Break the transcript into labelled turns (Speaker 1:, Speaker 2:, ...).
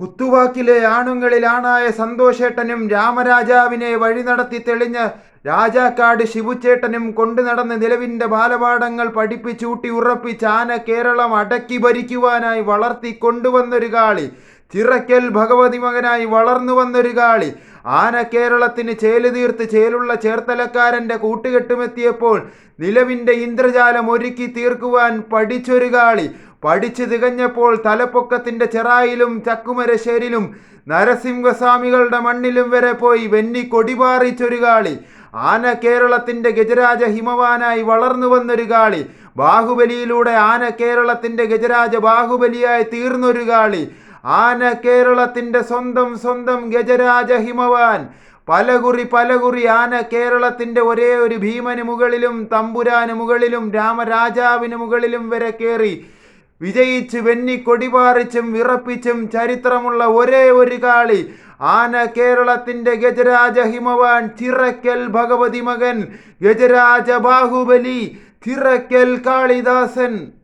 Speaker 1: കുത്തുവാക്കിലെ ആണുങ്ങളിൽ ആണായ സന്തോഷേട്ടനും രാമരാജാവിനെ വഴി നടത്തി തെളിഞ്ഞ രാജാക്കാട് ശിവുച്ചേട്ടനും കൊണ്ടു നടന്ന് നിലവിന്റെ ബാലപാഠങ്ങൾ പഠിപ്പിച്ചൂട്ടി ഉറപ്പിച്ച് ആന കേരളം അടക്കി ഭരിക്കുവാനായി വളർത്തി കൊണ്ടുവന്നൊരു കാളി. ചിറക്കൽ ഭഗവതി മകനായി വളർന്നു വന്നൊരു കാളി. ആന കേരളത്തിന് ചേൽ തീർത്ത് ചേലുള്ള ചേർത്തലക്കാരന്റെ കൂട്ടുകെട്ടുമെത്തിയപ്പോൾ നിലവിന്റെ ഇന്ദ്രജാലം ഒരുക്കി തീർക്കുവാൻ പഠിച്ചൊരു കാളി. പഠിച്ചു തികഞ്ഞപ്പോൾ തലപ്പൊക്കത്തിന്റെ ചെറായിലും ചക്കുമരശ്ശേരിലും നരസിംഹസ്വാമികളുടെ മണ്ണിലും വരെ പോയി വെന്നി കൊടിപാറിച്ചൊരു കാളി ആന കേരളത്തിന്റെ ഗജരാജ ഹിമവാനായി വളർന്നു വന്നൊരു കാളി. ബാഹുബലിയിലൂടെ ആന കേരളത്തിന്റെ ഗജരാജ ബാഹുബലിയായി തീർന്നൊരു കാളി. ആന കേരളത്തിന്റെ സ്വന്തം സ്വന്തം ഗജരാജ ഹിമവാൻ. പലകുറി പലകുറി ആന കേരളത്തിന്റെ ഒരേ ഒരു ഭീമന് മുകളിലും തമ്പുരാന് മുകളിലും രാമരാജാവിന് മുകളിലും വരെ കയറി വിജയിച്ച് വെന്നി കൊടിപാറിച്ചും വിറപ്പിച്ചും ചരിത്രമുള്ള ഒരേ ഒരു കാളി. ആന കേരളത്തിന്റെ ഗജരാജ ഹിമവാൻ ചിറക്കൽ ഭഗവതി മകൻ ഗജരാജ ബാഹുബലി ചിറക്കൽ കാളിദാസൻ.